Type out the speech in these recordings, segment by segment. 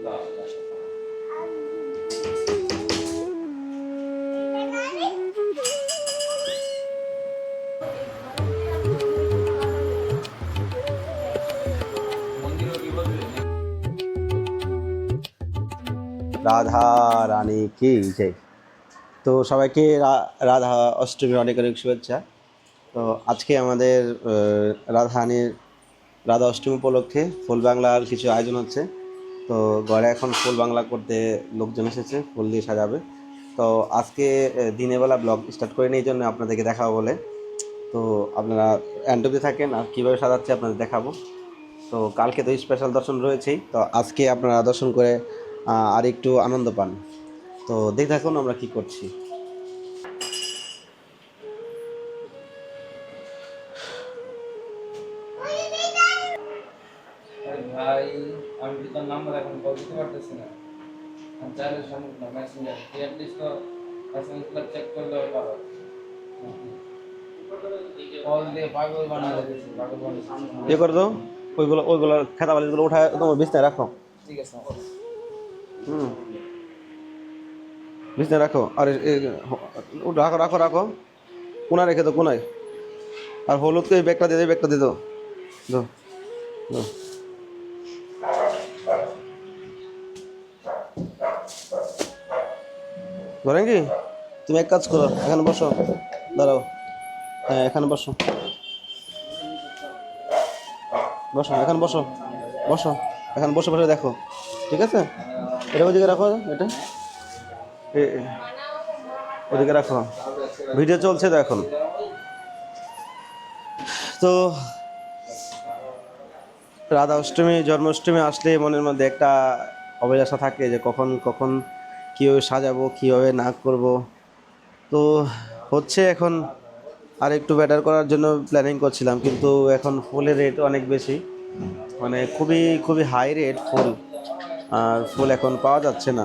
রাধা রানী কি জয় তো সবাইকে রাধা অষ্টমীর অনেক অনেক শুভেচ্ছা। তো আজকে আমাদের রাধা রানীর, রাধা অষ্টমী উপলক্ষে ফুল বাংলার কিছু আয়োজন হচ্ছে। তো ঘরে এখন ফুল বাংলা করতে লোকজন এসেছে ফুল দিয়ে সাজাবে। তো আজকে আহ, দিনের বেলা ব্লগ স্টার্ট করে এই জন্য আপনাদেরকে দেখাবো বলে। তো আপনারা অ্যান্ডোতে থাকেন আর কীভাবে সাজাচ্ছে আপনাদের দেখাবো। তো কালকে তো স্পেশাল দর্শন রয়েছেই তো আজকে আপনারা দর্শন করে আর একটু আনন্দ পান। তো দেখে থাকুন আমরা কি করছি। ভাই আমি কি তোর নাম্বার এখন কল দিতে পারতেছি না। আমি চাইলে সম্ভব না মেসেঞ্জার তুই অ্যাটলিস্ট তো মেসেঞ্জার চেক করলেও পারো। কল দিয়ে পাগল বানা দিয়েছি পাগল ইয়ে করে দাও ওইগুলো ওইগুলো খেতা উঠায় তোমার বিছনায় রাখো। ঠিক আছে হুম। বিছনায় রাখো আর রাখো রাখো রাখো। কোনায় রেখে দাও কোনায়। আর হলুদকে এই ব্যাগটা দিয়ে এই ব্যাগটা দিয়ে দাও। দাও দাও। ধরেন কি? তুমি এক কাজ করো, এখানে বসো। দাঁড়াও। হ্যাঁ এখানে বসো। বসো, এখানে বসো। বসো, এখানে বসে বসে দেখো। ঠিক আছে? এটা ওদিকে রাখো, এটা। ওদিকে রাখো। ভিডিও চলছে তো এখন। তো, রাধা অষ্টমী, জন্মাষ্টমী আসলে মনের মধ্যে একটা অভিলাষা থাকে যে কখন কখন কীভাবে সাজাবো, কীভাবে না করব। তো হচ্ছে এখন আর একটু বেটার করার জন্য প্ল্যানিং করছিলাম, কিন্তু এখন ফুলের রেট অনেক বেশি। মানে খুবই খুবই হাই রেট ফুল আর ফুল এখন পাওয়া যাচ্ছে না।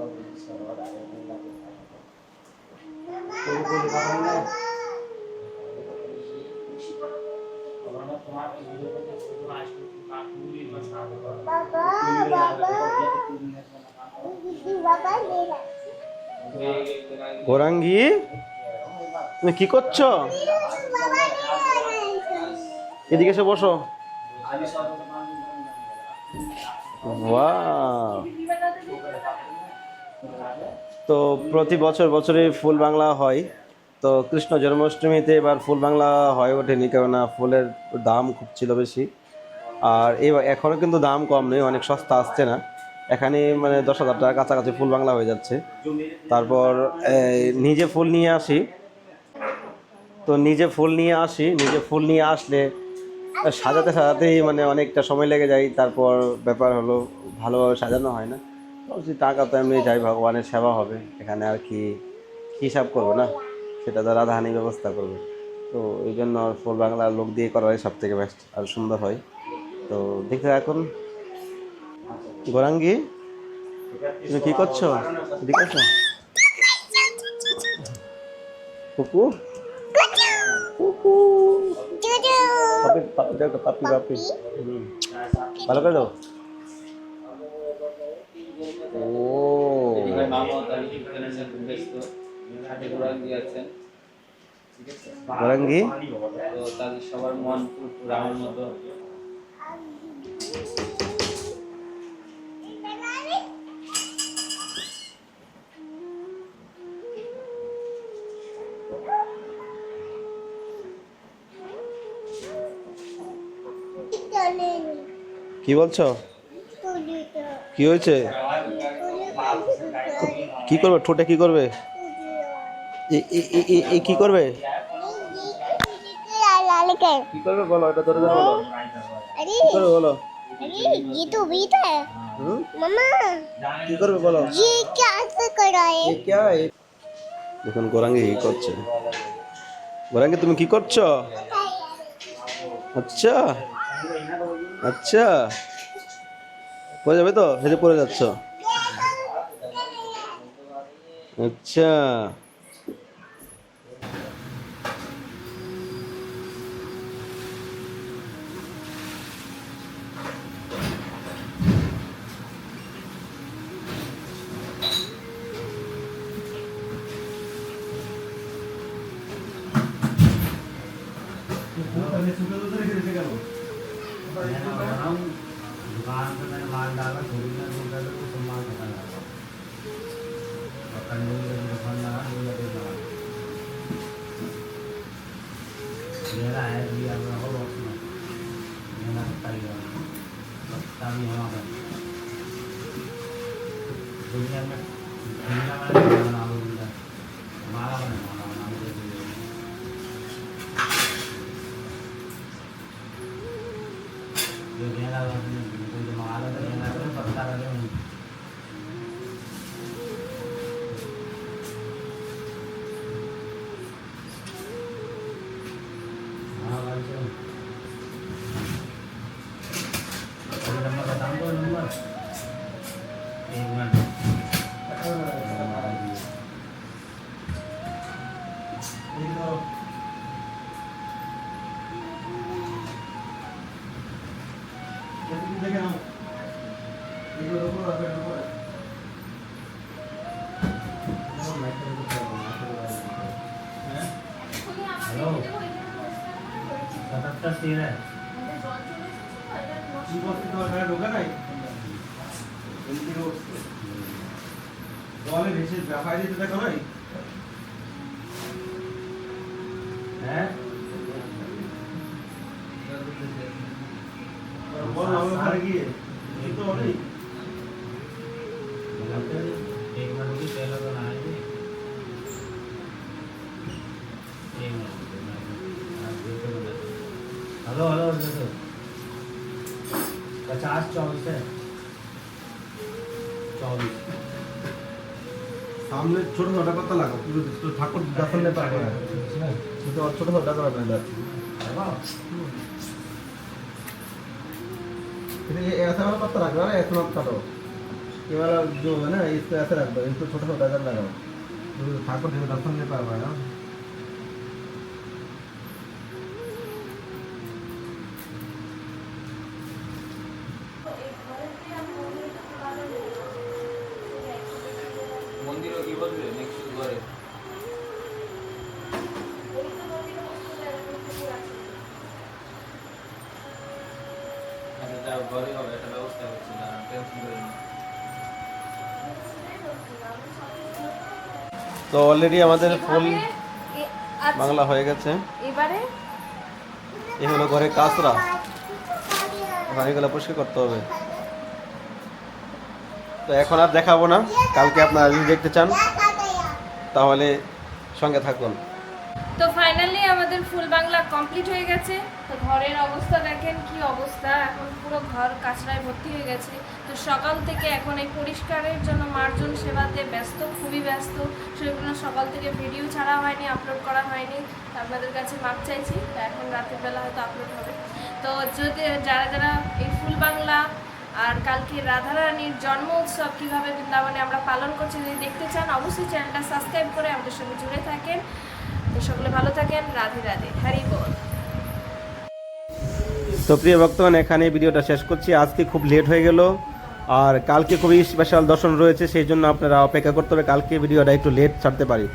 গোরাঙ্গি তুমি কি করছ? এদিকে এসে বসো। বাহ তো প্রতি বছর বছরে ফুল বাংলা হয়। তো কৃষ্ণ জন্মাষ্টমীতে এবার ফুল বাংলা হয়ে ওঠেনি, কেননা ফুলের দাম খুব ছিল বেশি। আর এবার এখনও কিন্তু দাম কম নেই, অনেক সস্তা আসছে না। এখানে মানে দশ হাজার টাকা কাছাকাছি ফুল বাংলা হয়ে যাচ্ছে। তারপর নিজে ফুল নিয়ে আসি। তো নিজে ফুল নিয়ে আসি, নিজে ফুল নিয়ে আসলে সাজাতে সাজাতেই মানে অনেকটা সময় লেগে যায়। তারপর ব্যাপার হলো ভালোভাবে সাজানো হয় না। ভাবছি টাকা তো এমনি যাই ভগবানের সেবা হবে। এখানে আর কি কী হিসাব করব না? সেটা তো রাধাহানি ব্যবস্থা করবে। তো এই জন্য ফুল বাংলার লোক দিয়ে করাই সব থেকে বেস্ট আর সুন্দর হয়। তো দেখতে এখন গোরাঙ্গি তুমি কি করছ? ঠিক আছে কুকু? কুকু। পাপি পাপি পাপি পাপি। ভালো করে দাও। গোরাঙ্গি তো তাদের সবার মন পুরো আমার মতো। কি বলছো? কি হয়েছে? কি করবে ঠোঁটে কি করবে এ- এ- এ- এ- এ কি করবে लाल কি করবে বলো এটা ধরে ধরে বলো अरे কি করবে বলো अरे ये तो बीत है হুম? मम्मा কি করবে বলো ये क्या से कर रहा है এ क्या है দেখুন গোরাঙ্গি কি করছে গোরাঙ্গি তুমি কি করছো আচ্ছা আচ্ছা পড়ে যাবে তো হেঁটে পড়ে যাচ্ছ अच्छा। दुकान पर मैंने माल डाला थोड़ी मेरा है दिया हुआ हो अपना मेरा लगता ही होगा लगता भी हमारा दुनिया में दुनिया में बना दूँगा हमारा बना बना जो मेरा बिल्कुल जो मारा था मेरा पत्ता लगे জলে ভেসে ব্যাপারে যেতে দেখো নাই হ্যাঁ বল আমরা ঘরে গিয়ে हेलो हेलो पचास चौबीस है। चौबीस। सामने छोटा छोटा पत्ता लगा तो ठाकुर दर्शन लेता है। और छोटा छोटा करा पहले ये ऐसा वाला पत्ता रख रहा है ऐसा मत करो ये वाला जो है ना इसको ऐसा रख दो इसको छोटा छोटा कर लगाओ। ठाकुर जी दर्शन ले पा रहा কি বলবে নেক্সট ঘরে? ঘরে হবে একটা ব্যবস্থা হচ্ছে না টেনশন করে তো অলরেডি আমাদের ফুল বাংলা হয়ে গেছে। এবারে? এই হলো ঘরে কাঁচরা। এখন এগুলো পরিষ্কার করতে হবে। তো এখন আর দেখাবো না। কালকে আপনারা যদি দেখতে চান, তাহলে সঙ্গে থাকুন। তো ফাইনালি আমাদের ফুল বাংলা কমপ্লিট হয়ে গেছে। তো ঘরের অবস্থা দেখেন, কি অবস্থা। এখন পুরো ঘর কাঁচড়ায় ভর্তি হয়ে গেছে। তো সকাল থেকে এখন এই পরিষ্কারের জন্য মার্জন সেবাতে ব্যস্ত, খুবই ব্যস্ত। সেগুলো সকাল থেকে ভিডিও ছাড়া হয়নি আপলোড করা হয়নি। আপনাদের কাছে মাপ চাইছি, তো এখন রাতের বেলা হয়তো আপলোড হবে। তো যদি যারা যারা এই ফুল বাংলা আর কালকে রাধারানীর জন্ম উৎসব কীভাবে বৃন্দাবনে আমরা পালন করছি যদি দেখতে চান, অবশ্যই চ্যানেলটা সাবস্ক্রাইব করে আমাদের সঙ্গে জুড়ে থাকেন। তো সকলে ভালো থাকেন, রাধে রাধে হ্যারি বল। তো প্রিয় ভক্তগণ, এখানে ভিডিওটা শেষ করছি। আজকে খুব লেট হয়ে গেল, আর কালকে খুবই স্পেশাল দর্শন রয়েছে, সেই জন্য আপনারা অপেক্ষা করতে হবে কালকে ভিডিওটা একটু লেট ছাড়তে পারি।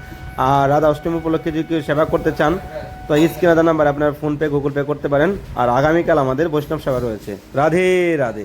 আর রাধা অষ্টমী উপলক্ষে যদি কেউ সেবা করতে চান, তো স্ক্রিন আধার নাম্বার আপনার ফোনপে গুগল পে করতে পারেন। আর আগামীকাল আমাদের বৈষ্ণব সেবা রয়েছে। রাধে রাধে।